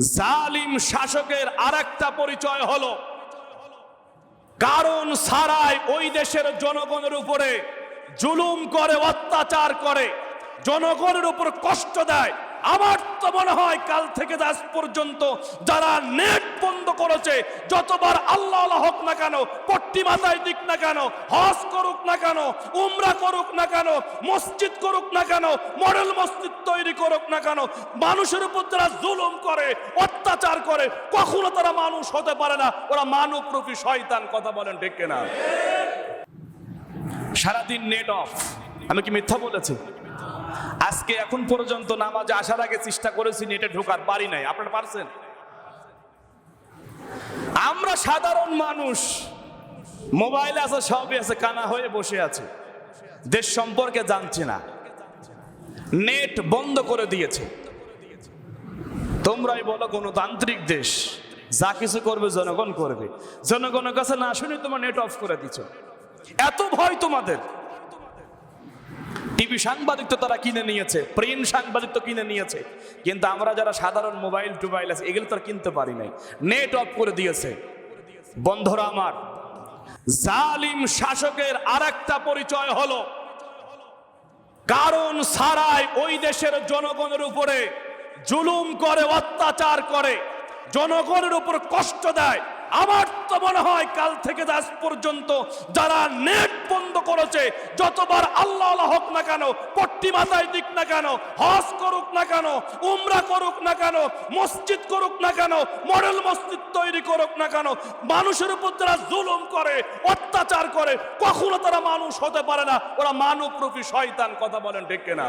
জালিম শাসকের আরেকটা পরিচয় হল। কারণ ছাড়াই ওই দেশের জনগণের উপরে জুলুম করে, অত্যাচার করে, জনগণের উপর কষ্ট দেয়। আমার তো মনে হয় কাল থেকে আজ পর্যন্ত যারা নেট বন্ধ করেছে, যতবার আল্লাহ হোক না কেন পট্টি মাথায় দিক না কেন, হজ করুক না কেন, উমরা করুক না কেন, মসজিদ করুক না কেন, মডেল মসজিদ তৈরি করুক না কেন, মানুষের উপর যারা জুলুম করে, অত্যাচার করে, কখনো তারা মানুষ হতে পারে না, ওরা মানব রূপী শয়তান, কথা বলেন ঠিক না সারাদিন নেট অফ। আমি কি মিথ্যা বলেছি? আজকে এখন পর্যন্ত নামাজে আসার আগে চেষ্টা করেছি নেটে ঢোকার পারি নাই। আপনারা পারছেন? আমরা সাধারণ মানুষ, মোবাইল আছে, সবই আছে, কানা হয়ে বসে আছে। দেশ সম্পর্কে জানছি না। নেট বন্ধ করে দিয়েছে। তোমরাই বলো গণতান্ত্রিক দেশ, যা কিছু করবে জনগণ করবে। জনগণের কাছে না শুনে তোমার নেট অফ করে দিচ্ছ এত ভয় তোমাদের। টিভি সাংবাদিক তো তারা কিনে নিয়েছে, প্রিন্ট সাংবাদিক তো কিনে নিয়েছে। কিন্তু আমরা যারা সাধারণ মোবাইল টোবাইল আছে, এগুলো তো আর কিনতে পারি নাই। নেট অফ করে দিয়েছে। বন্ধুরা আমার, জালিম শাসকের আরেকটা পরিচয় হলো। কারণ ছাড়াই ওই দেশের জনগণের উপরে জুলুম করে, অত্যাচার করে। জনগণের উপর কষ্ট দেয়। আমার মনে হয়, কাল থেকে আজ পর্যন্ত যারা নেট বন্ধ করেছে, যতবার আল্লাহ আল্লাহ হোক না কেন, পট্টি মাথায় দিক না কেন, হজ করুক না কেন, উমরা করুক না কেন, মসজিদ করুক না কেন, মডেল মসজিদ তৈরি করুক না কেন, মানুষের উপর যারা জুলুম করে, অত্যাচার করে, কখনো তারা মানুষ হতে পারে না, ওরা মানব রূপী শয়তান, কথা বলেন ঠিক না